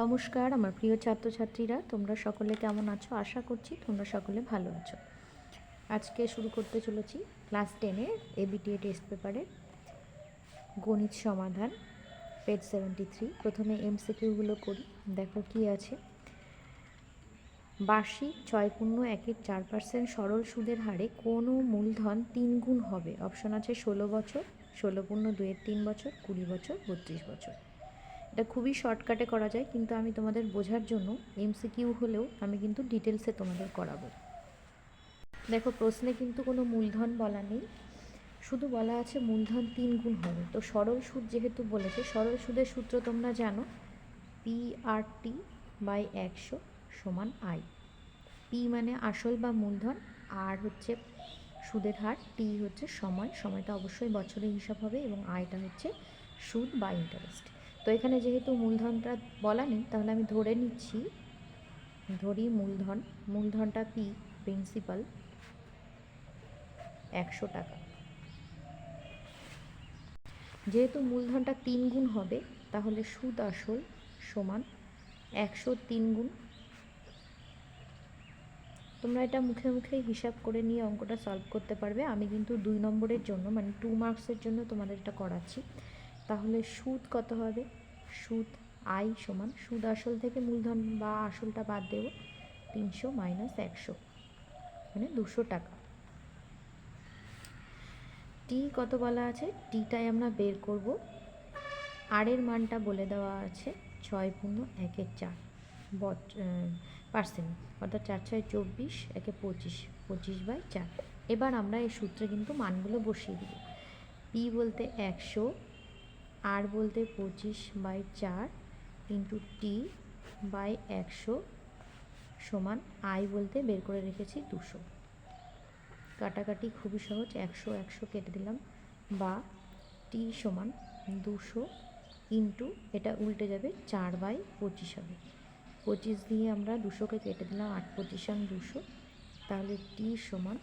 নমস্কার, আমার প্রিয় ছাত্রছাত্রীরা, তোমরা সকলে কেমন আছো? আশা করছি তোমরা সকলে ভালো আছো। আজকে শুরু করতে চলেছি ক্লাস টেনের এবিটিএ টেস্ট পেপারে গণিত সমাধান পেজ সেভেন্টি থ্রি প্রথমে এমসিকিউগুলো করি, দেখো কি আছে। বার্ষিক ছয় পূর্ণ একের চার পার্সেন্ট সরল সুদের হারে কোনো মূলধন তিন গুণ হবে। অপশন আছে ষোলো বছর, ষোলো পূর্ণ দুয়ের তিন বছর, কুড়ি বছর, বত্রিশ বছর। এটা খুবই শর্টকাটে করা যায়, কিন্তু আমি তোমাদের বোঝার জন্য এমসিকিউ হলেও আমি কিন্তু ডিটেলসে তোমাদের করাবো। দেখো, প্রশ্নে কিন্তু কোনো মূলধন বলা নেই। শুধু বলা আছে মূলধন তিন গুণ হবে। তো সরল সুদ যেহেতু বলেছে, সরল সুদের সূত্র তোমরা জানো পি আর টি বাই একশো সমান আই পি মানে আসল বা মূলধন আর হচ্ছে সুদের হার টি হচ্ছে সময় সময়টা অবশ্যই বছরের হিসাব হবে এবং আয়টা হচ্ছে সুদ বা ইন্টারেস্ট তো এখানে যেহেতু মূলধনটা বলা নেই, তাহলে আমি ধরে নিচ্ছি, ধরি মূলধন, মূলধনটা পি প্রিন্সিপাল একশো টাকা। যেহেতু মূলধনটা তিন গুণ হবে, তাহলে সুদ আসল সমান একশো তিন গুণ। তোমরা এটা মুখে মুখে হিসাব করে নিয়ে অঙ্কটা সলভ করতে পারবে। আমি কিন্তু দুই নম্বরের জন্য মানে টু মার্কসের জন্য তোমাদের এটা করাচ্ছি। তাহলে সুদ কত হবে? সুদ আই সমান, সুদ আসল থেকে মূলধন বা আসলটা বাদ দেব, তিনশো মাইনাস একশো মানে দুশো টাকা। টি কত বলা আছে? টিটাই আমরা বের করব। আর এর মানটা বলে দেওয়া আছে ছয় পূর্ণ একের চার পার্সেন্ট, অর্থাৎ চার ছয় চব্বিশ, একে পঁচিশ পঁচিশ বাই চার। এবার আমরা এই সূত্রে কিন্তু মানগুলো বসিয়ে দিব। পি বলতে একশো আর বলতে পঁচিশ বাই চার ইন্টু টি বাই একশো সমান আই বলতে বের করে রেখেছি দুশো। কাটাকাটি খুবই সহজ, একশো একশো কেটে দিলাম বা টি সমান দুশো ইন্টু এটা উল্টে যাবে চার বাই পঁচিশ হবে। পঁচিশ দিয়ে আমরা দুশোকে কেটে দিলাম, আট পঁচিশান দুশো। তাহলে টি সমান,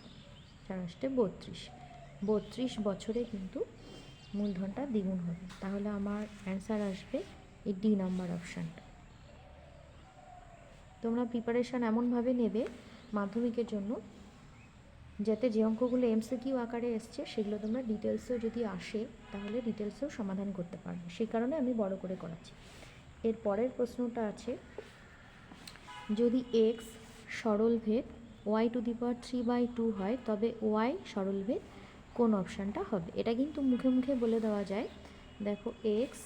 চার আসতে বত্রিশ। বত্রিশ বছরে কিন্তু মূলধনটা দ্বিগুণ হবে। তাহলে আমার অ্যান্সার আসবে এই ডি নাম্বার অপশানটা তোমরা প্রিপারেশান এমনভাবে নেবে মাধ্যমিকের জন্য, যাতে যে অঙ্কগুলো এমসিকিউ আকারে এসছে, সেগুলো তোমরা ডিটেলসেও যদি আসে, তাহলে ডিটেলসেও সমাধান করতে পারবে। সেই কারণে আমি বড় করে করাচ্ছি। এর পরের প্রশ্নটা আছে, যদি X সরলভেদ Y to the power three by two হয়, তবে ওয়াই সরলভেদ কোন অপশানটা হবে। এটা কিন্তু মুখে মুখে বলে দেওয়া যায়। দেখো X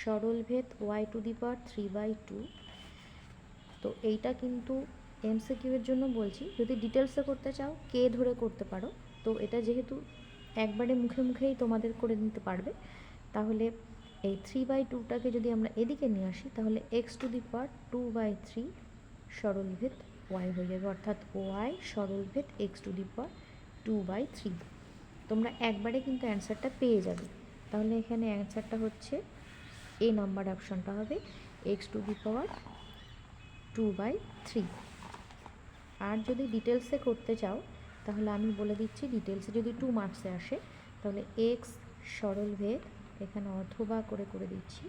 সরলভেদ Y to the power three by two তো এইটা কিন্তু এমসিকিউ এর জন্য বলছি, যদি ডিটেলসে করতে চাও কে ধরে করতে পারো। তো এটা যেহেতু একবারে মুখে মুখেই তোমাদের করে নিতে পারবে, তাহলে এই থ্রি বাই টুটাকে যদি আমরা এদিকে নিয়ে আসি, তাহলে X to the power two by three সরলভেদ Y হয়ে যাবে। অর্থাৎ Y সরলভেদ X to the power two by three তোমরা একবারে কিন্তু অ্যান্সারটা পেয়ে যাবে। তাহলে এখানে অ্যান্সারটা হচ্ছে এ নাম্বার অপশানটা হবে X to the power two by three আর যদি ডিটেলসে করতে চাও, তাহলে আমি বলে দিচ্ছি ডিটেলসে যদি টু মার্কসে আসে, তাহলে এক্স সরল ভেদ এখানে অথবা করে করে দিচ্ছি।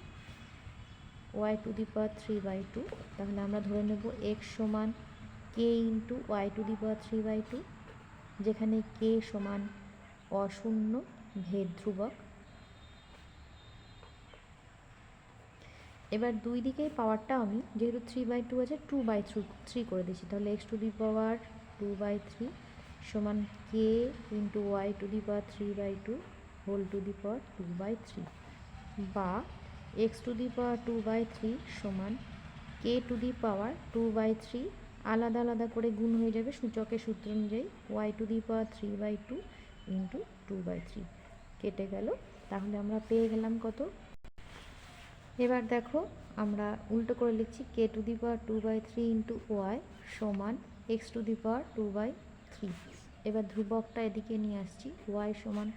Y to the power three by two তাহলে আমরা ধরে নেব এক্স সমান K into Y to the power three by two যেখানে কে সমান অশূন্য ভেদ ধ্রুবক এবার দুই দিকেই পাওয়ারটা আমি, যেহেতু থ্রি বাই টু আছে টু বাই থ্রু থ্রি করে দিচ্ছি তাহলে X to the power two by three সমান K into Y to the power three by two whole to the power two by three বা X to the power two by three সমান K to the power two by three আলাদা আলাদা করে গুণ হয়ে যাবে সূচকের সূত্র অনুযায়ী Y to the power three by two into two by three কেটে গেল। তাহলে আমরা পেয়ে গেলাম কত? এবার দেখো আমরা উল্টো করে লিখছি K to the power two by three into Y সমান X to the power two by three এবার ধ্রুবকটা এদিকে নিয়ে আসছি ওয়াই সমান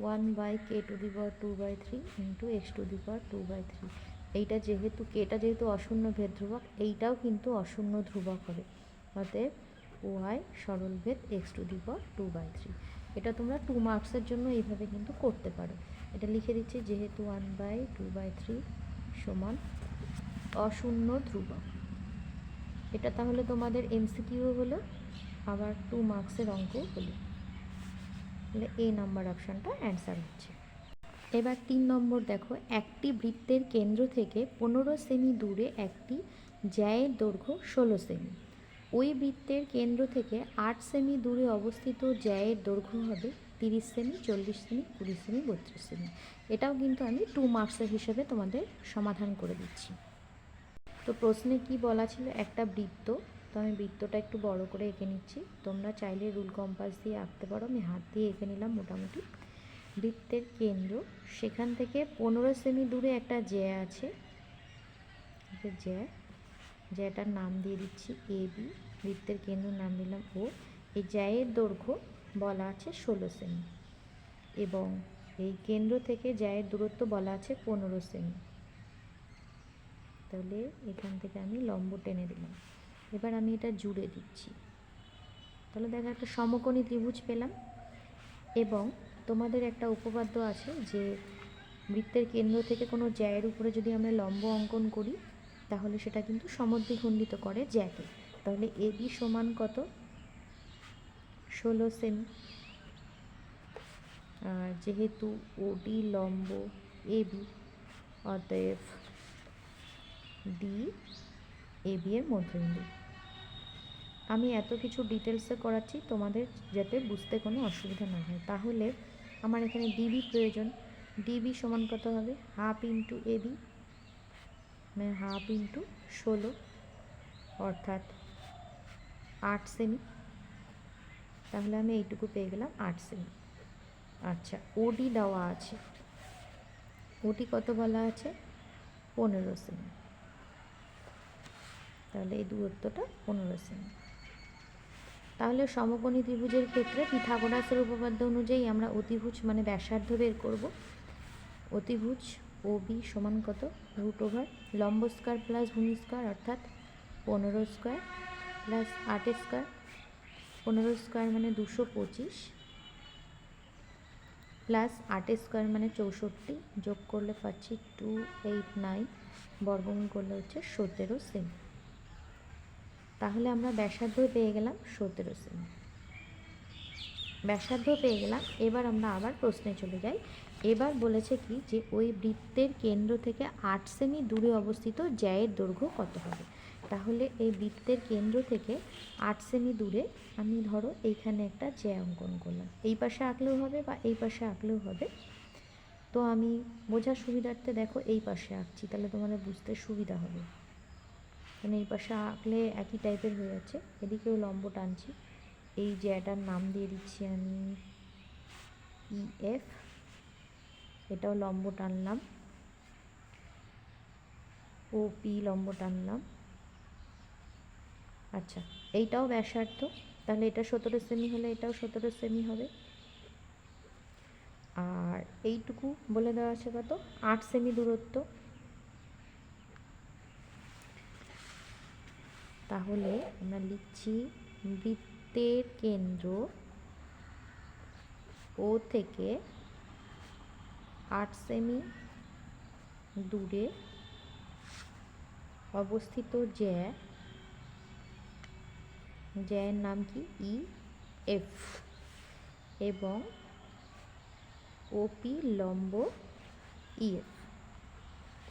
one by K to the power two by three into X to the power two by three এইটা যেহেতু কেটা যেহেতু অশূন্য ভেদ ধ্রুবক এইটাও কিন্তু অশূন্য ধ্রুবক হবে। অতএব ওয়াই সরল ভেদ X to the power two by three এটা তোমরা টু মার্কসের জন্য এইভাবে কিন্তু করতে পারো। এটা লিখে দিচ্ছি, যেহেতু one by two by three সমান অশূন্য ধ্রুবক। এটা তাহলে তোমাদের এমসিকিউ হলো, আবার টু মার্কসের অঙ্ক হলো। তাহলে এই নাম্বার অপশানটা অ্যান্সার হচ্ছে। এবার তিন নম্বর দেখো, একটি বৃত্তের কেন্দ্র থেকে পনেরো সেমি দূরে একটি জ্যায়ের দৈর্ঘ্য ষোলো সেমি। ওই বৃত্তের কেন্দ্র থেকে আট সেমি দূরে অবস্থিত জ্যায়ের দৈর্ঘ্য হবে তিরিশ সেমি, চল্লিশ সেমি, কুড়ি সেমি, বত্রিশ সেমি। এটাও কিন্তু আমি টু মার্কসের হিসেবে তোমাদের সমাধান করে দিচ্ছি। তো প্রশ্নে কি বলা ছিল? একটা বৃত্ত। তো আমি বৃত্তটা একটু বড় করে এঁকে নিচ্ছি। তোমরা চাইলে রুল কম্পাস দিয়ে আঁকতে পারো। আমি হাত দিয়ে এঁকে নিলাম মোটামুটি। বৃত্তের কেন্দ্র। সেখান থেকে পনেরো সেমি দূরে একটা জ্যা আছে। জ্যা। জ্যাটার নাম দিয়ে দিচ্ছি এ বি। বৃত্তের কেন্দ্র নাম দিলাম ও। এই জ্যায়ের দৈর্ঘ্য বলা আছে ষোলো সেমি। এবং এই কেন্দ্র থেকে জ্যায়ের দূরত্ব বলা আছে পনেরো সেমি। তাহলে এখান থেকে আমি লম্ব টেনে দিলাম। এবার আমি এটা জুড়ে দিচ্ছি। তাহলে দেখো একটা সমকোণী ত্রিভুজ পেলাম। এবং তোমাদের একটা উপপাদ্য আছে যে বৃত্তের কেন্দ্র থেকে কোনো জ্যায়ের উপরে যদি আমরা লম্ব অঙ্কন করি, তাহলে সেটা কিন্তু সমদ্বিখণ্ডিত করে জ্যাকে। তাহলে এ বি সমান কত? ষোলো সেমি। যেহেতু ওডি লম্ব, এ বি অতএব ডি এ বি এর মধ্যবিন্দু। আমি এত কিছু ডিটেলসে করাচ্ছি, তোমাদের যাতে বুঝতে কোনো অসুবিধা না হয়। তাহলে আমার এখানে ডিবি প্রয়োজন। ডিবি সমান কত হবে? হাফ ইন্টু এ বি মানে হাফ ইন্টু ষোলো, অর্থাৎ আট সেমি তাহলে আমি এইটুকু পেয়ে গেলাম আট সেমি আচ্ছা ওডি দেওয়া আছে। ওটি কত বলা আছে? পনেরো সেমি তাহলে এই দূরত্বটা পনেরো সেমি তাহলে সমকোণী ত্রিভুজের ক্ষেত্রে পিথাগোরাসের উপপাদ্য অনুযায়ী আমরা অতিভুজ মানে ব্যাসার্ধ বের করব। অতিভুজ ও বি সমান কত? রুট ওভার লম্ব স্কোয়ার প্লাস ভূমি স্কোয়ার অর্থাৎ পনেরো স্কোয়ার প্লাস আট স্কোয়ার পনেরো স্কোয়ার মানে দুশো পঁচিশ প্লাস আট স্কোয়ার মানে চৌষট্টি, যোগ করলে পাচ্ছি টু এইট নাইন বর্গমূল করলে হচ্ছে সতেরো সেমি তাহলে আমরা ব্যাসার্ধ পেয়ে গেলাম সতেরো সেমি। ব্যাসার্ধ পেয়ে গেলাম, এবার আমরা আবার প্রশ্নে চলে যাই। এবার বলেছে কি যে, ওই বৃত্তের কেন্দ্র থেকে আট সেমি দূরে অবস্থিত জ্যায়ের দৈর্ঘ্য কত হবে? তাহলে এই বৃত্তের কেন্দ্র থেকে আট সেমি দূরে আমি ধরো এইখানে একটা জ্যা অঙ্কন করলাম। এই পাশে আঁকলেও হবে বা এই পাশে আঁকলেও হবে। তো আমি বোঝার সুবিধার্থে দেখো এই পাশে আঁকছি, তাহলে তোমাদের বুঝতে সুবিধা হবে। মানে এই পাশে আঁকলে একই টাইপের হয়ে যাচ্ছে। এদিকেও লম্ব টানছি। এই জ্যাটার নাম দিয়ে দিচ্ছি আমি ই এফ এটাও লম্ব টানলাম। ও পি লম্ব টানলাম। আচ্ছা এইটাও ব্যাসার্ধ। তাহলে এটা সতেরো সেমি হলে এটাও সতেরো সেমি হবে। আর এইটুকু বলে দেওয়া আছে কত? আট সেমি দূরত্ব। তাহলে আমরা লিখছি বৃত্তের কেন্দ্র ও থেকে আট সেমি দূরে অবস্থিত জ্যা, জ্যায়ের নাম কি? E, F. এবং ওপি লম্ব ইএফ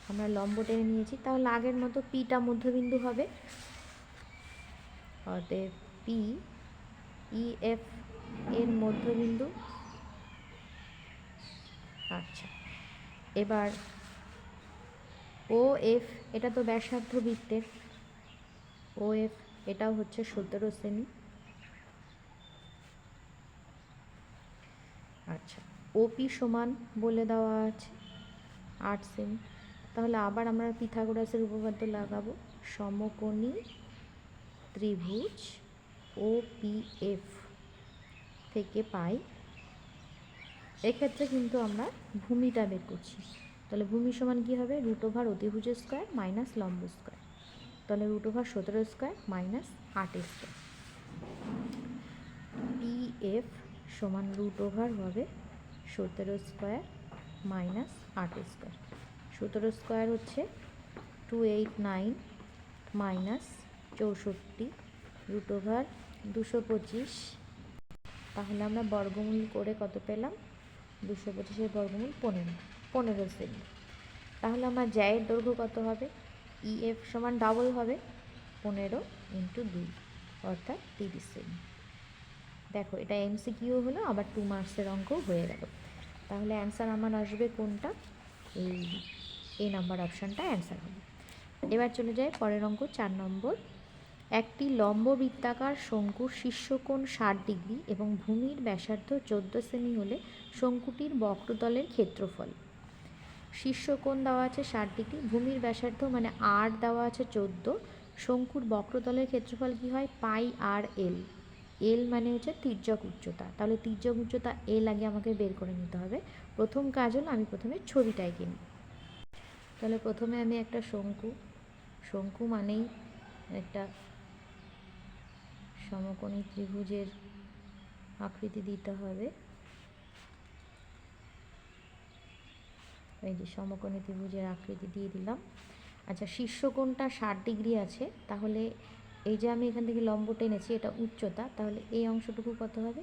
আমরা লম্ব টেনে নিয়েছি, তাহলে আগের মতো পিটা মধ্যবিন্দু হবে। অতএব পি ইএফ এর মধ্যবিন্দু। আচ্ছা এবার ও এফ এটা তো ব্যাসার্ধ বৃত্তের। ও এফ এটাও হচ্ছে সতেরো সেমি আচ্ছা ওপি সমান বলে দেওয়া আছে, আট সেমি তাহলে আবার আমরা পিথাগোরাসের উপপাদ্য লাগাবো। সমকোণী ত্রিভুজ ও পি এফ থেকে পাই। এক্ষেত্রে কিন্তু আমরা ভূমিটা বের করছি। তাহলে ভূমি সমান কী হবে? রুট ওভার অতিভুজ স্কোয়ার মাইনাস লম্ব স্কোয়ার তাহলে রুট ওভার সতেরো স্কোয়ার মাইনাস আট স্কোয়ার পি এফ সমান রুট ওভার হবে সতেরো স্কোয়ার মাইনাস আট স্কোয়ার সতেরো স্কোয়ার হচ্ছে টু এইট নাইন মাইনাস চৌষট্টি রুট ওভার দুশো পঁচিশ। তাহলে আমরা বর্গমূল করে কত পেলাম? দুশো পঁচিশের বর্গমূল পনেরো পনেরো সেমি তাহলে আমার জ্যায়ের দৈর্ঘ্য কত হবে? ই এফ সমান ডাবল হবে পনেরো ইন্টু দুই, অর্থাৎ তিরিশ সেমি দেখো, এটা এমসিকিউ হলো, আবার টু মার্কসের অঙ্কও হয়ে গেল। তাহলে অ্যান্সার আমার আসবে কোনটা? এই এই নাম্বার অপশানটা অ্যান্সার হবে। এবার চলে যায় পরের অঙ্ক, চার নম্বর। একটি লম্ব বৃত্তাকার শঙ্কুর শীর্ষকোণ ষাট ডিগ্রি এবং ভূমির ব্যাসার্ধ চোদ্দ সেমি হলে শঙ্কুটির বক্রতলের ক্ষেত্রফল। শীর্ষকোণ দেওয়া আছে ষাট ডিগ্রি, ভূমির ব্যাসার্ধ মানে আর দেওয়া আছে চোদ্দ, শঙ্কুর বক্রতলের ক্ষেত্রফল কী হয়? পাই আর এল। এল মানে হচ্ছে তির্যক উচ্চতা। তাহলে তির্যক উচ্চতা এল আগে আমাকে বের করে নিতে হবে। প্রথম কাজ হলো আমি প্রথমে ছবিটা এঁকে নিই তাহলে প্রথমে আমি একটা শঙ্কু শঙ্কু মানেই একটা সমকোণী ত্রিভুজের আকৃতি দিতে হবে। এই যে সমকোণী ত্রিভুজের আকৃতি দিয়ে দিলাম। আচ্ছা শীর্ষকোণটা ষাট ডিগ্রি আছে, তাহলে এই যে আমি এখান থেকে লম্ব টেনেছি, এটা উচ্চতা, তাহলে এই অংশটুকু কত হবে?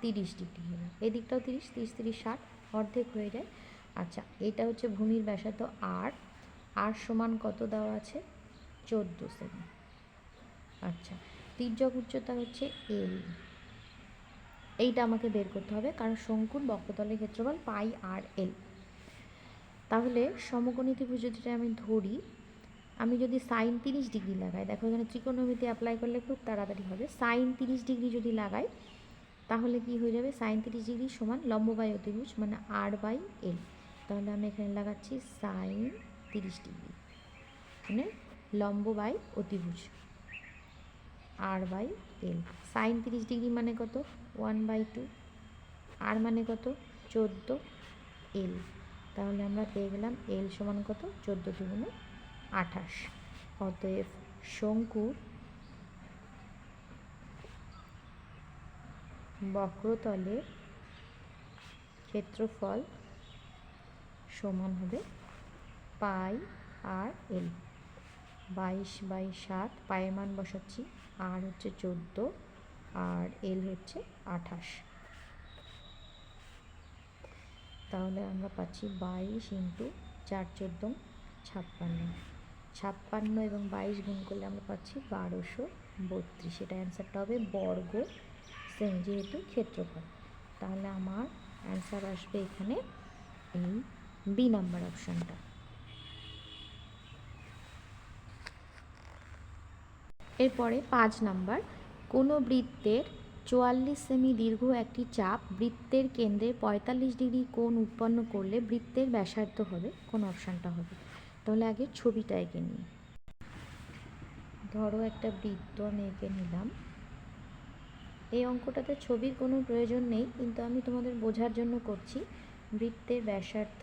তিরিশ ডিগ্রি হবে। এই দিকটাও তিরিশ তিরিশ তিরিশ, ষাট, অর্ধেক হয়ে যায়। আচ্ছা এটা হচ্ছে ভূমির ব্যাসার্ধ আর। আর সমান কত দেওয়া আছে? চোদ্দ সেমি। আচ্ছা তির্যক উচ্চতা হচ্ছে এল এইটা আমাকে বের করতে হবে, কারণ শঙ্কুর বক্রতলের ক্ষেত্রফল পাই আর এল তাহলে সমকোণী ত্রিভুজ যদি আমি ধরি, আমি যদি সাইন তিরিশ ডিগ্রি লাগাই, দেখো এখানে ত্রিকোণমিতি অ্যাপ্লাই করলে খুব তাড়াতাড়ি হবে। সাইন তিরিশ ডিগ্রি যদি লাগাই, তাহলে কি হয়ে যাবে? সাইন তিরিশ ডিগ্রি সমান লম্ব বাই অতিভুজ মানে আর বাই এল তাহলে আমি এখানে লাগাচ্ছি সাইন তিরিশ ডিগ্রি মানে লম্ব বাই অতিভুজ। আর বাই এল সাইন তিরিশ ডিগ্রি মানে কত? ওয়ান বাই টু আর মানে কত? চোদ্দ এল তাহলে আমরা পেয়ে গেলাম এল সমান কত? চোদ্দ দুগুণে আঠাশ। অতএব শঙ্কুর বক্রতলের ক্ষেত্রফল সমান হবে পাই আর এল বাইশ বাই সাত, পায়ের মান বসাচ্ছি। আর হচ্ছে চোদ্দ, আর এল হচ্ছে আঠাশ। তাহলে আমরা পাচ্ছি বাইশ ইন্টু চার চোদ্দ ছাপ্পান্ন। ছাপ্পান্ন এবং বাইশ গুণ করলে আমরা পাচ্ছি বারোশো বত্রিশ। এটা অ্যান্সারটা হবে বর্গ সেমি যেহেতু ক্ষেত্রফল। তাহলে আমার অ্যান্সার আসবে এখানে এই বি নাম্বার অপশানটা। এরপরে পাঁচ নাম্বার, কোনো বৃত্তের চুয়াল্লিশ সেমি দীর্ঘ একটি চাপ বৃত্তের কেন্দ্রে পঁয়তাল্লিশ ডিগ্রি কোণ উৎপন্ন করলে বৃত্তের ব্যাসার্ধ হবে, কোন অপশানটা হবে? তাহলে আগে ছবিটা এঁকে নিই। ধরো একটা বৃত্ত আমি এঁকে নিলাম। এই অঙ্কটাতে ছবির কোনো প্রয়োজন নেই, কিন্তু আমি তোমাদের বোঝার জন্য করছি, বৃত্তের ব্যাসার্ধ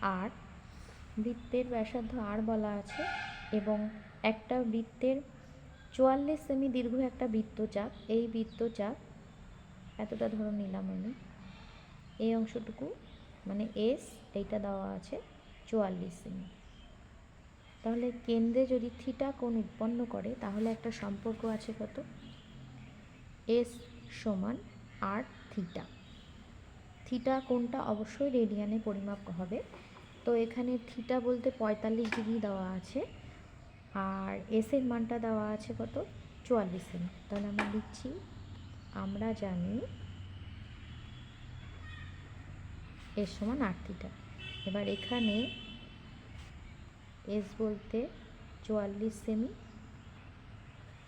আর, বৃত্তের ব্যাসার্ধ আর বলা আছে এবং একটা বৃত্তের চুয়াল্লিশ সেমি দীর্ঘ একটা বৃত্তচাপ। এই বৃত্তচাপ, এতটা ধরো নিলাম আমি, এই অংশটুকু মানে এস এইটা দেওয়া আছে চুয়াল্লিশ সেমি তাহলে কেন্দ্রে যদি থিটা কোণ উৎপন্ন করে, তাহলে একটা সম্পর্ক আছে কত? এস সমান আর থিটা থিটা কোণটা অবশ্যই রেডিয়ানে পরিমাপ হবে। তো এখানে থিটা বলতে পঁয়তাল্লিশ ডিগ্রি দেওয়া আছে। আর এসের মানটা দেওয়া আছে কত? চুয়াল্লিশ সেমি তাহলে আমরা লিখছি, আমরা জানি এর সমান আট থিটা এবার এখানে এস বলতে চুয়াল্লিশ সেমি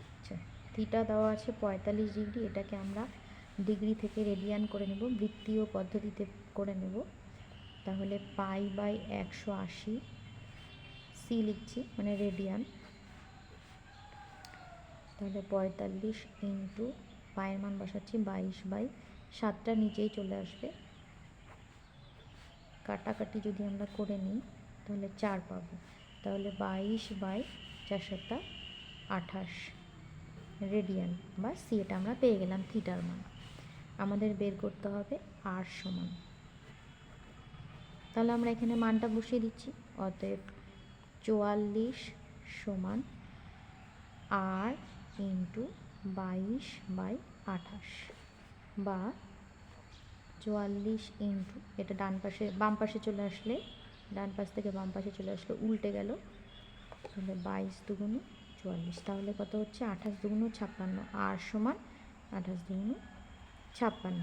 আচ্ছা থিটা দেওয়া আছে পঁয়তাল্লিশ ডিগ্রি এটাকে আমরা ডিগ্রি থেকে রেডিয়ান করে নেব, বৃত্তীয় পদ্ধতিতে করে নেব। তাহলে পাই বাই একশো আশি সি লিখছি মানে রেডিয়ান তাহলে পঁয়তাল্লিশ ইন্টু পায়ের মান বসাচ্ছি বাইশ বাই সাতটা নিচেই চলে আসবে। কাটাকাটি যদি আমরা করে নিই, তাহলে চার পাবো। তাহলে বাইশ বাই চার সাতটা আঠাশ। রেডিয়ান বা সি, এটা আমরা পেয়ে গেলাম থিটার মান। আমাদের বের করতে হবে আর সমান। তাহলে আমরা এখানে মানটা বসিয়ে দিচ্ছি। অতএব চুয়াল্লিশ সমান আর ইন্টু বাইশ বাই আঠাশ বা চুয়াল্লিশ ইন্টু, এটা ডান পাশে, বাম পাশে চলে আসলে, ডান পাশ থেকে বাম পাশে চলে আসলে উল্টে গেল, তাহলে বাইশ দুগুণ চুয়াল্লিশ, তাহলে কত হচ্ছে? আঠাশ দুগুণ ছাপ্পান্ন, আর সমান আঠাশ দুগুণ ছাপ্পান্ন।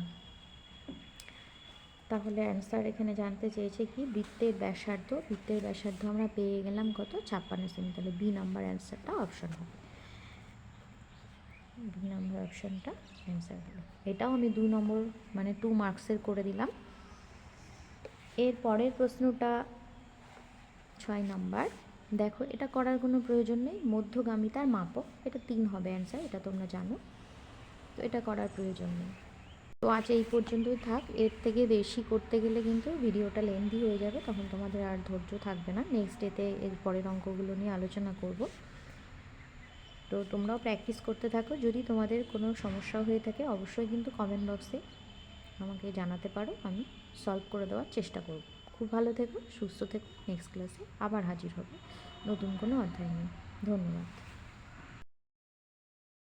তাহলে অ্যান্সার এখানে জানতে চেয়েছে কি? বৃত্তের ব্যাসার্ধ বৃত্তের ব্যাসার্ধ আমরা পেয়ে গেলাম কত? ছাপ্পান্ন সেমি, তাহলে বি নাম্বার অ্যান্সারটা অপশন হবে। বি নম্বর অপশনটা অ্যান্সার হলো। এটাও আমি দু নম্বর মানে টু মার্কসের করে দিলাম। এর পরের প্রশ্নটা ছয় নাম্বার। দেখো, এটা করার কোনো প্রয়োজন নেই। মধ্যগামিতার মাপক। এটা তিন হবে অ্যান্সার এটা তোমরা জানো। তো এটা করার প্রয়োজন নেই। তো আজ এই পর্যন্তই থাক। এর থেকে বেশি করতে গেলে কিন্তু ভিডিওটা লেন্দি হয়ে যাবে। তখন তোমাদের আর ধৈর্য থাকবে না। নেক্সট ডেতে এর পরের অঙ্কগুলো নিয়ে আলোচনা করব। তো তোমরাও প্র্যাকটিস করতে থাকো। যদি তোমাদের কোনো সমস্যা হয়ে থাকে, অবশ্যই কিন্তু কমেন্ট বক্সে আমাকে জানাতে পারো। আমি সলভ করে দেওয়ার চেষ্টা করব। খুব ভালো থেকো, সুস্থ থেকো। নেক্সট ক্লাসে আবার হাজির হবে। নতুন কোনো অধ্যায় নিয়ে। ধন্যবাদ।